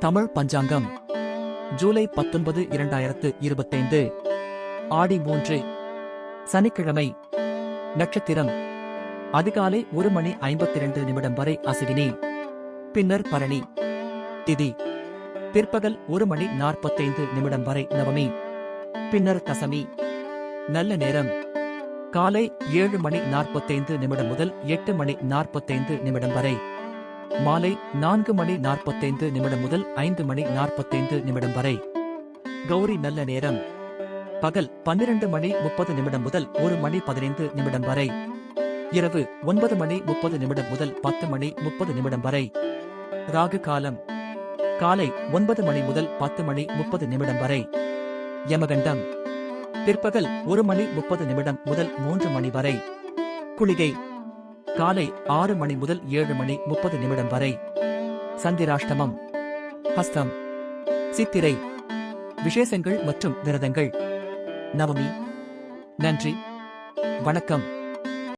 தமிழ் பஞ்சாங்கம். ஜூலை பத்தொன்பது இரண்டாயிரத்து இருபத்தைந்து. ஆடி மூன்று சனிக்கிழமை நட்சத்திரம். அதிகாலை ஒரு மணி ஐம்பத்தி இரண்டு நிமிடம் வரை அசுவினி பின்னர் பரணி திதி. பிற்பகல் ஒரு மணி நாற்பத்தைந்து நிமிடம் வரை நவமி. பின்னர் தசமி. நல்ல நேரம். காலை ஏழு மணி நாற்பத்தைந்து நிமிடம் முதல் எட்டு மணி நாற்பத்தைந்து நிமிடம் வரை. மாலை நான்கு மணி நாற்பத்தைந்து நிமிடம் முதல் ஐந்து மணி நாற்பத்தைந்து நிமிடம் வரை. கௌரி நல்ல நேரம். பகல் பன்னிரண்டு மணி முப்பது நிமிடம் முதல் ஒரு மணி பதினைந்து நிமிடம் வரை. இரவு ஒன்பது மணி முப்பது நிமிடம் முதல் பத்து மணி முப்பது நிமிடம் வரை. ராகு காலம். காலை ஒன்பது மணி முதல் பத்து மணி முப்பது நிமிடம் வரை. யமகண்டம். பிற்பகல் ஒரு மணி முப்பது நிமிடம் முதல் மூன்று மணி வரை. குளிகை. காலை ஆறு மணி முதல் ஏழு மணி முப்பது நிமிடம் வரை. சந்திராஷ்டமம். ஹஸ்தம். சித்திரை. விசேஷங்கள் மற்றும் விரதங்கள். நவமி. நன்றி. வணக்கம்.